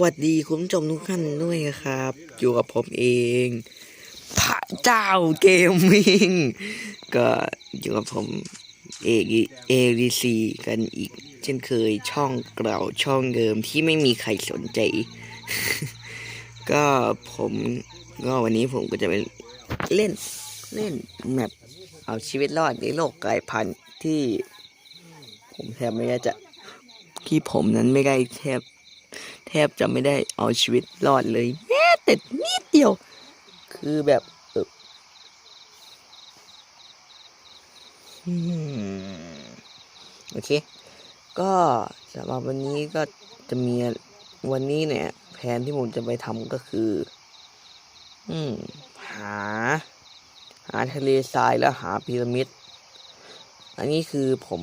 สวัสดีคุณผู้ชมทุกท่านด้วยครับ อยู่กับผมเอง พระเจ้าเกมมิ่งก็อยู่กับผมเอกเอดีซีกันอีก เช่นเคยช่องเก่าช่องเดิมที่ไม่มีใครสนใจ ก็ผมก็วันนี้ผมก็จะไปเล่นเล่นแมปเอาชีวิตรอดในโลกกลายพันธุ์ที่ ผมแทบไม่ได้จะที่ผมนั้นไม่ได้แทบ แทบจะไม่ได้เอาชีวิตรอดเลยแม้แต่นิดเดียว คือแบบออโอเค ก็สำหรับวันนี้ก็จะมีวันนี้เนี่ย แผนที่ผมจะไปทำก็คือ อืม หา หาทะเลทรายแล้วหาพีระมิด อันนี้คือผม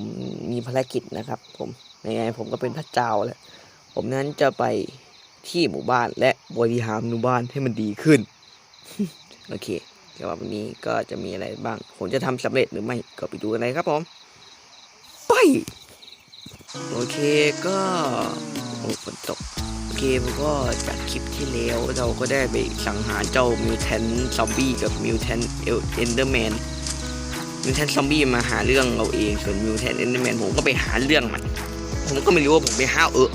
มีภารกิจนะครับ ผมยังไงผมก็เป็นพระเจ้าแหละ ผมนั้นจะไปที่หมู่บ้านและบริหารหมู่บ้านให้มันดีขึ้น โอเคสำหรับวันนี้ก็จะมีอะไรบ้าง ผมจะทำสำเร็จหรือไม่ก็ไปดูกันเลยครับผม ไป โอเคก็โอ้ฝนตกโอเคผมก็จากคลิปที่แล้วเราก็ได้ไปสังหารเจ้ามิวแทนซอมบี้กับมิวแทนเอนเดอร์แมนมิวแทนซอมบี้มาหาเรื่องเราเองส่วนมิวแทนเอนเดอร์แมนผมก็ไปหาเรื่องมัน ผมก็ไม่รู้ว่าผมไปห้าวเออ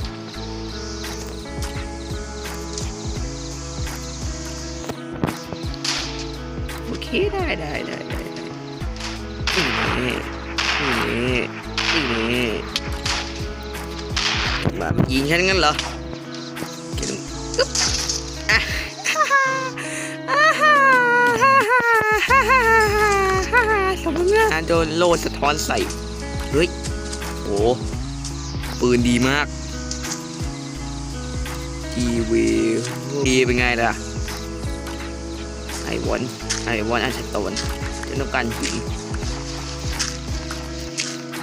ได้ได้ได้ได้ได้นี่นี่นี่นี่แบบยิงฉันงั้นเหรอเกมอึ๊บอะฮ่าฮ่าอ่าฮ่าฮ่าฮ่าฮ่าฮ่าฮ่าฮ่าสมมตินะโดนโลดสะท้อนใส่ เฮ้ย โอ้ปืนดีมากทีวีดีเป็นไงล่ะ ไอวอนไอวอนอันสโตนจะต้องการหิน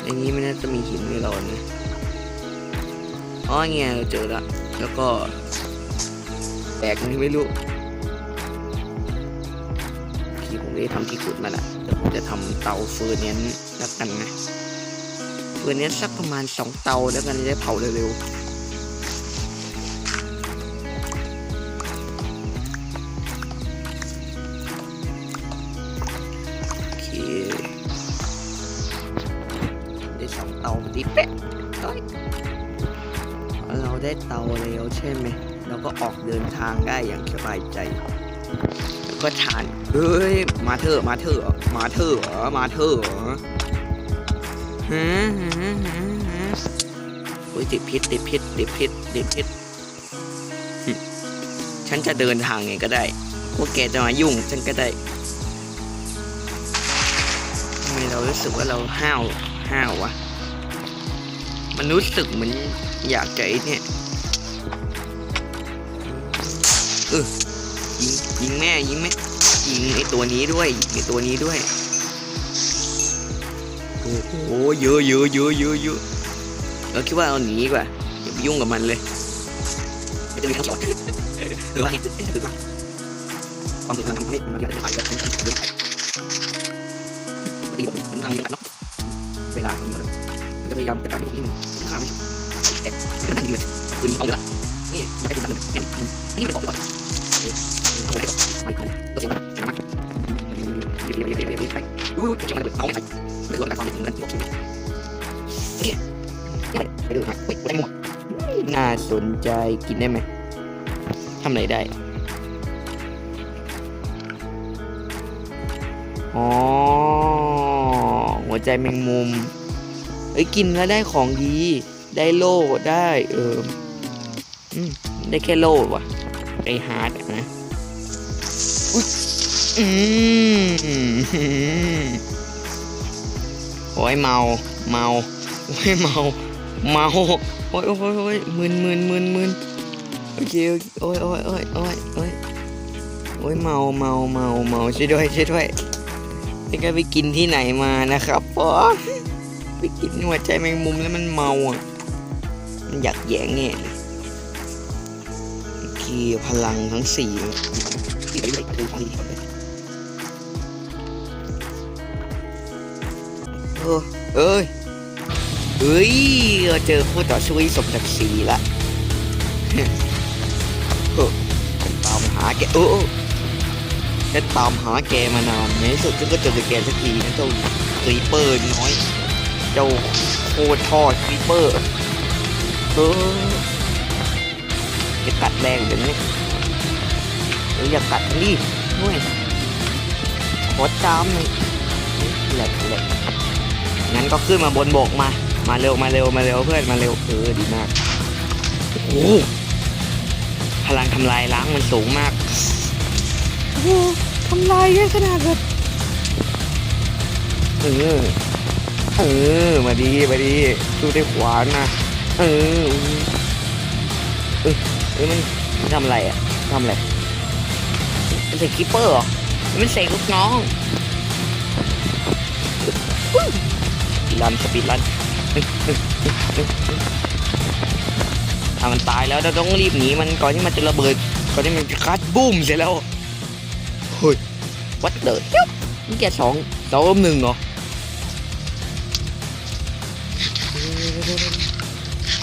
ในนี้ไม่น่าจะมีหินให้เราเนี่ยอ๋อเงี้ยเราเจอละแล้วก็แตกนี่ไม่รู้ที่ผมได้ทำที่ขุดมาละเดี๋ยวผมจะทำเตาเฟอร์เนนซ์แล้วกันนะเฟอร์เนนซ์สักประมาณสองเตาแล้วกันจะได้เผาเร็วๆ ได้เตาแล้วใช่ไหมเราก็ออกเดินทางได้อย่างสบายใจ ก็ทานเฮ้ยมาเถอะมาเถอะมาเถอะมาเถอะฮะฮะฮะฮะโอ้ยติดพิษติดพิษติดพิษติดพิษฉันจะเดินทางไงก็ได้พวกแกจะมายุ่งฉันก็ได้ทำไมเรารู้สึกว่าเราห้าวห้าววะมันรู้สึกเหมือนอยากจะไอ้เนี่ย ยิงแม่ยิงแม่ยิงไอตัวนี้ด้วยไอตัวนี้ด้วยโอ้โหเยอะเยอะเยอะเยอะเยอะเราคิดว่าเอาหนีดีกว่าอย่าไปยุ่งกับมันเลยไม่จะมีทั้งสองหรือว่าหรือว่าความสุขทำให้มันอยากจะไปแบบนี้เรื่องไปปกติผมมันทำอย่างนั้นเนาะเวลามันจะพยายามจัดการที่มันข้ามแต่ไม่ทันทีเลยคือเอาเลยนี่ไม่ได้ทำเลยนี่เป็นของก่อน น่าสนใจกินได้ไหมทำอะไรได้ อ๋อ หัวใจแมงมุม เอ้ยกินแล้วได้ของดี ได้โล่ได้เออได้แค่โล่ว่ะไอฮาร์ดนะ อุ๊ยอืมโอ้ยเมา เมาโอ้ยเมา เมา โอ้ยโอ้ยโอ้ยมึนมึนมึนมึนโอเคโอ้ยโอ้ยโอ้ยโอ้ยโอ้ยโอ้ยเมาเมาเมาเมาช่วยด้วยช่วยด้วยนี่ก็ไปกินที่ไหนมานะครับปอไปกินหัวใจแมงมุมแล้วมันเมาอะ มันอยากแย่งแง่เลยโอเคพลังทั้งสี่ เลยคือของดีหมดเออเอ้ยเฮ้ยเราเจอคู่ต่อสู้ที่สมศักดิ์ศรีละเออตามหาแกเออฉันตามหาแกมานานในที่สุดก็เจอแกสักทีนะเจ้าครีเปอร์น้อย เจ้าโคตรทอดครีเปอร์เออจะกัดแรงเดี๋ยวนี้ เอออย่ากัดฉันดิด้วยขอจามหน่อยแหลกแหลกงั้นก็ขึ้นมาบนบกมา มาเร็วมาเร็วมาเร็วเพื่อนมาเร็วเออดีมากโอ้พลังทำลายล้างมันสูงมากโอ้ทำลายเยอะขนาดแบบเออเออมาดีมาดีดูได้ขวานนะเออเอ้ยเอ้ยมันมันทำอะไรอะทำอะไร มันใส่คิปเปอร์เหรอมันใส่ลูกน้องสปีดรันสปีดรันถ้ามันตายแล้วเราต้องรีบหนีมันก่อนที่มันจะระเบิด ก่อนที่มันจะคัดบูมเสร็จแล้วเฮ้ยวัดเดิดยับนี่แกสองสองอมหนึ่งเหรอ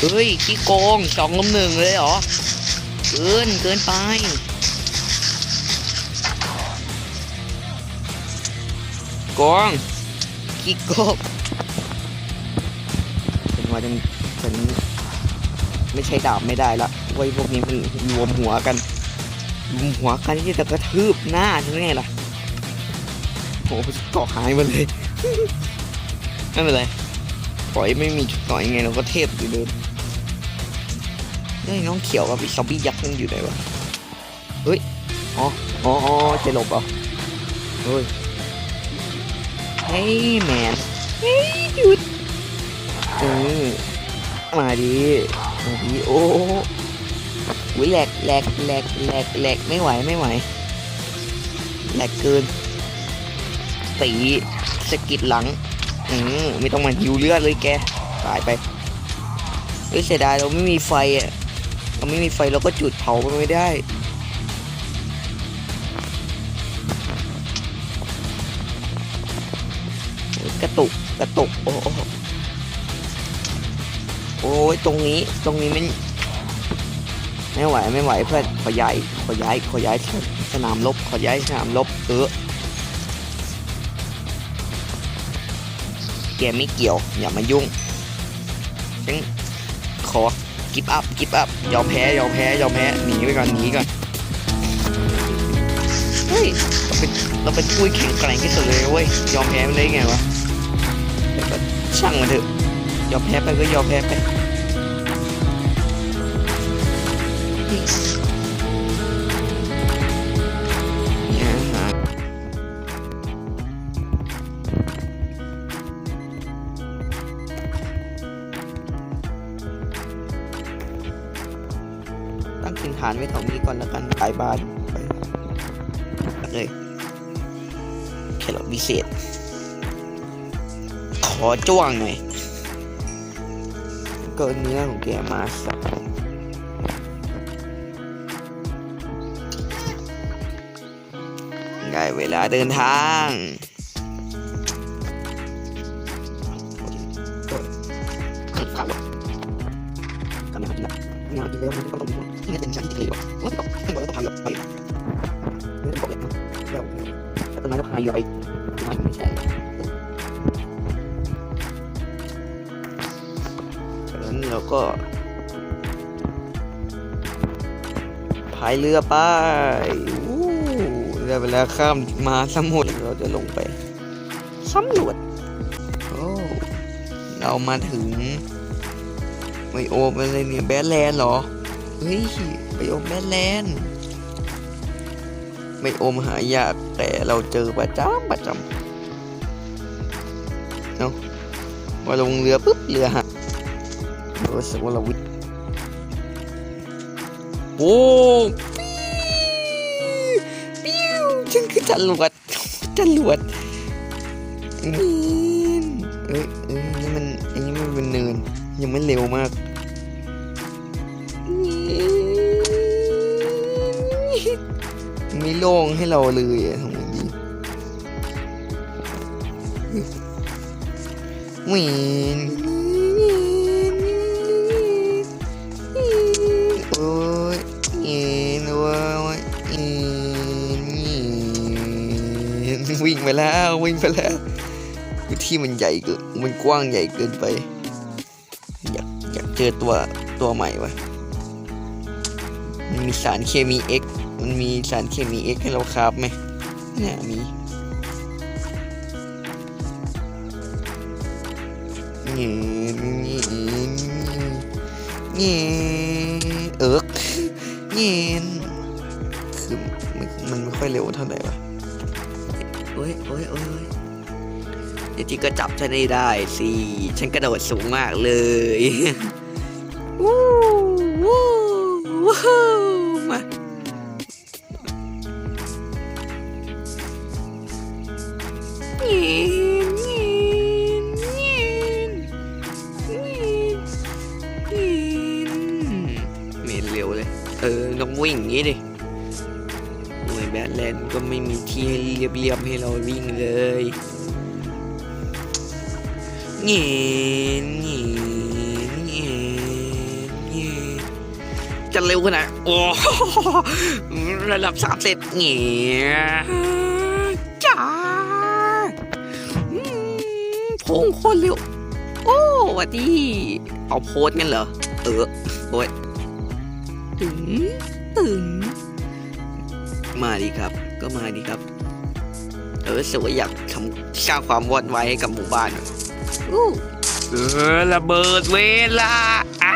เฮ้ยขี้โกงสองลมหนึ่งเลยเหรอ เกินเกินไป โกงขี้โกงฉันว่าฉันฉันไม่ใช่ดาบไม่ได้ละไว้พวกนี้มันรวมหัวกันรวมหัวกันที่จะกระทืบหน้าฉันไงล่ะโอ้โหเกาะหายหมาเลยไม่เป็นไรปล่อยไม่มีจุดต่อยไงเราก็เทพอยู่เดิมเฮ้ยน้องเขียวกับอีซอมบี้ยักษ์มันอยู่ไหนวะ เฮ้ย อ๋อ อ๋ออ๋อจะหลบเหรอเฮ้ย เฮ้ยแมนเฮ้ยหยุดเออมาดีมาดีโอ้วิแหลกแหลกแหลกแหลกแหลกไม่ไหวไม่ไหวแหลกเกินตีสกิดหลังอืมไม่ต้องมาหิวเลือดเลยแกตายไปเฮ้ยเสียดายเราไม่มีไฟอะเราไม่มีไฟเราก็จุดเผามันไม่ได้ กระตุกกระตุกโอ้โอ้โอ้ยตรงนี้ตรงนี้ไม่ไม่ไหวไม่ไหวเพื่อนขอย้ายขอย้ายขอย้ายสนามรบขอย้ายสนามรบเออแกไม่เกี่ยวอย่ามายุ่งฉันขอกิฟอัพกิฟอัพยอมแพ้ยอมแพ้ยอมแพ้หนีไปก่อนหนีก่อนเฮ้ยเราเป็นเราเป็นผู้แข็งแกร่งที่สุดเลยเว้ยยอมแพ้มันได้ไงวะ ช่างมันเถอะยอมแพ้ไปก็ยอมแพ้ไปเนี่ยหาตั้งถิ่นฐานไว้แถวนี้ก่อนแล้วกันขายบ้านไปเลยแครอทพิเศษ อจ้วงหน่อยกินเนื้อของแกมาสักได้เวลาเดินทางกำลังกินะงานกินแล้วมันก็ต้องที่นี่เป็นชั้นที่ดีกว่าไม่ต้องให้บอกต้องพายไปไม่ต้องบอกเลยแล้วแต่ต้นไม้ก็พายไป ก็พายเรือไปอู้ได้เวลาข้ามมาสมุทรเราจะลงไปสำรวจโอ้เรามาถึงไบโอมอะไรเนี่ยแบดแลนด์เหรอ เฮ้ยไบโอมแบดแลนด์ไบโอมหายากแต่เราเจอประจำประจำเนาะมาลงเรือปุ๊บเรือหัก รู้สึกว่าเราวิทโอ้ปิ้วฉันคือจรวดจรวดเอ้ยเอ้ยนี่มันอันนี้มันเป็นเนิน ยังไม่เร็วมากไม่โล่งให้เราเลยอะทำไงดีวิน ไปแล้ววิ่งไปแล้วที่มันใหญ่เกินมันกว้างใหญ่เกินไป อยากอยากเจอตัวตัวใหม่วะมันมีสารเคมี X มันมีสารเคมี X ให้เราคราบไหมเนี่ยมีเงี้ยเงี้ยเงี้ยเอิกเงี้ยคือมันมันไม่ค่อยเร็วเท่าไหร่วะ โอ้ยโอ้ยโอ้ยโอ้ยจริงๆก็จับฉันได้ได้สิ ฉันกระโดดสูงมากเลยวู้วู้วู้มาเงียนเงียนเงียนเงียนเงียนเร็วเลย เออต้องวิ่งอย่างนี้ดิ น่วยแบทแลนก็ไม่มีที่ให้เรียบๆให้เราวิ่งเลยเงียเงียเงียเงียจะเร็วขนาดโอ้โหระดับสามเสร็จเงียจ้าพุ่งคนเร็ว โอ้วัดดีเอาโพสกันเหรอ เออโอ้ยตึงตึงมาดีครับ ก็มาดีครับ เออสวยอยากทำสร้างความวอดไว้ให้กับหมู่บ้านอู้เออระเบิดเวลาอ้า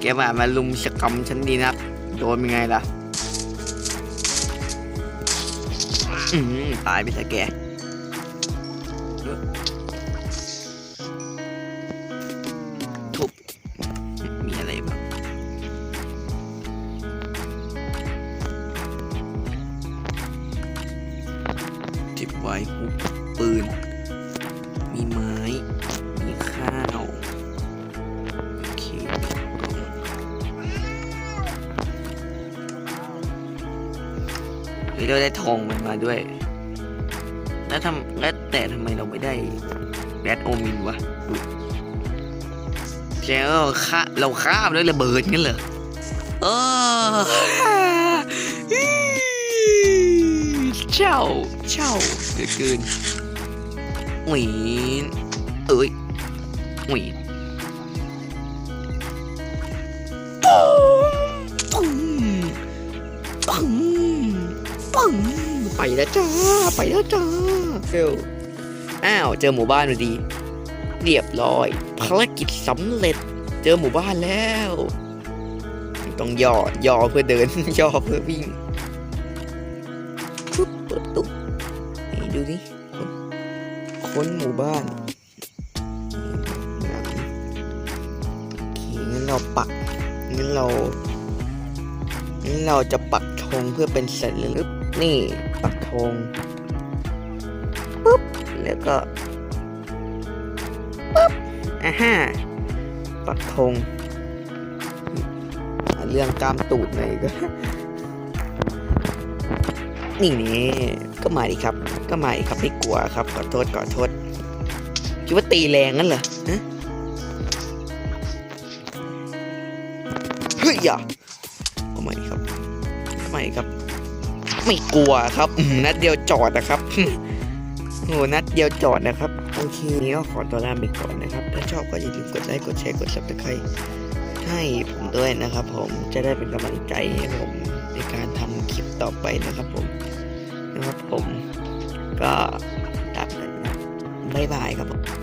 แกมามาลุมสกรรมฉันดีนักโดนเป็นไงล่ะอืมตายไปซะแก ไว้หุบปืน มีไม้ มีข้าว โอเคเฮ้ยเราได้ทองมันมาด้วย แล้วทำแล้วแต่ทำไมเราไม่ได้แบทโอมินวะแล้วฆ่าเราฆ่าด้วยระเบิดงั้นเหรอเออเช่า เหลือเกินหวีนเอ้ยหวีนปึ้งปึ้งปึ้งไปแล้วจ้า ไปแล้วจ้าเร็วอ้าว เจอหมู่บ้านพอดี เรียบร้อย ภารกิจสำเร็จ เจอหมู่บ้านแล้ว ต้องย่อ ย่อเพื่อเดิน ย่อเพื่อวิ่ง ค้นหมู่บ้านหนังโอเคงั้นเราปักงั้นเรางั้นเราจะปักธงเพื่อเป็นสัญลักษณ์นี่ปักธงปุ๊บแล้วก็ปุ๊บอ่าฮะปักธงเรื่องกามตูดหน่อยก็นี่นี่ ก็มาดิครับ ก็มาดิครับไม่กลัวครับขอโทษขอโทษคิดว่าตีแรงงั้นเหรอฮะเฮ้ยอย่าก็มาดิครับก็มาดิครับ ไม่กลัวครับนัดเดียวจอดนะครับโหนัดเดียวจอดนะครับโอเคนี้ก็ขอตัวลาไปก่อนนะครับ ถ้าชอบก็อย่าลืมกดไลค์กดแชร์กด subscribe ให้ผมด้วยนะครับ ผมจะได้เป็นกำลังใจให้ผมในการทำคลิปต่อไปนะครับผม นะครับผม ก็ตามนั้นนะบ๊ายบายครับผม